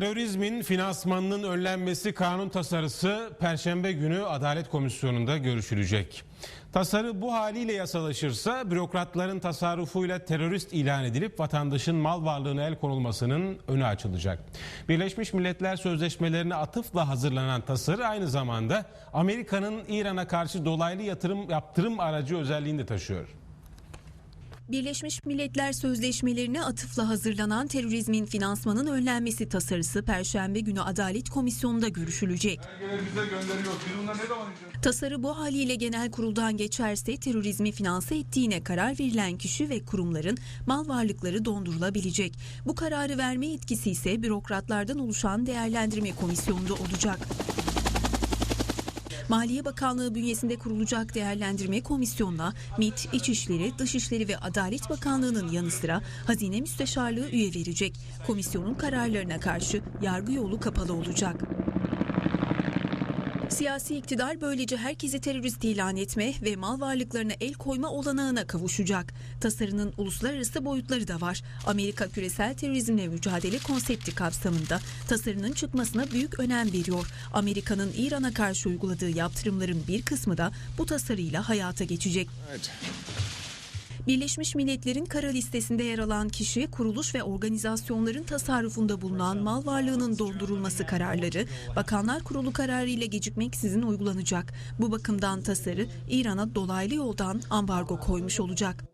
Terörizmin finansmanının önlenmesi kanun tasarısı Perşembe günü Adalet Komisyonu'nda görüşülecek. Tasarı bu haliyle yasalaşırsa bürokratların tasarrufuyla terörist ilan edilip vatandaşın mal varlığına el konulmasının önü açılacak. Birleşmiş Milletler Sözleşmelerine atıfla hazırlanan tasarı aynı zamanda Amerika'nın İran'a karşı dolaylı yatırım yaptırım aracı özelliğini de taşıyor. Birleşmiş Milletler Sözleşmelerine atıfla hazırlanan terörizmin finansmanın önlenmesi tasarısı Perşembe günü Adalet Komisyonu'nda görüşülecek. Tasarı bu haliyle genel kuruldan geçerse terörizmi finanse ettiğine karar verilen kişi ve kurumların mal varlıkları dondurulabilecek. Bu kararı verme yetkisi ise bürokratlardan oluşan değerlendirme komisyonunda olacak. Maliye Bakanlığı bünyesinde kurulacak değerlendirme komisyonuna MİT, İçişleri, Dışişleri ve Adalet Bakanlığı'nın yanı sıra Hazine Müsteşarlığı üye verecek. Komisyonun kararlarına karşı yargı yolu kapalı olacak. Siyasi iktidar böylece herkesi terörist ilan etme ve mal varlıklarına el koyma olanağına kavuşacak. Tasarının uluslararası boyutları da var. Amerika küresel terörizmle mücadele konsepti kapsamında tasarının çıkmasına büyük önem veriyor. Amerika'nın İran'a karşı uyguladığı yaptırımların bir kısmı da bu tasarıyla hayata geçecek. Birleşmiş Milletler'in kara listesinde yer alan kişi, kuruluş ve organizasyonların tasarrufunda bulunan mal varlığının dondurulması kararları Bakanlar Kurulu kararı ile gecikmeksizin uygulanacak. Bu bakımdan tasarı İran'a dolaylı yoldan ambargo koymuş olacak.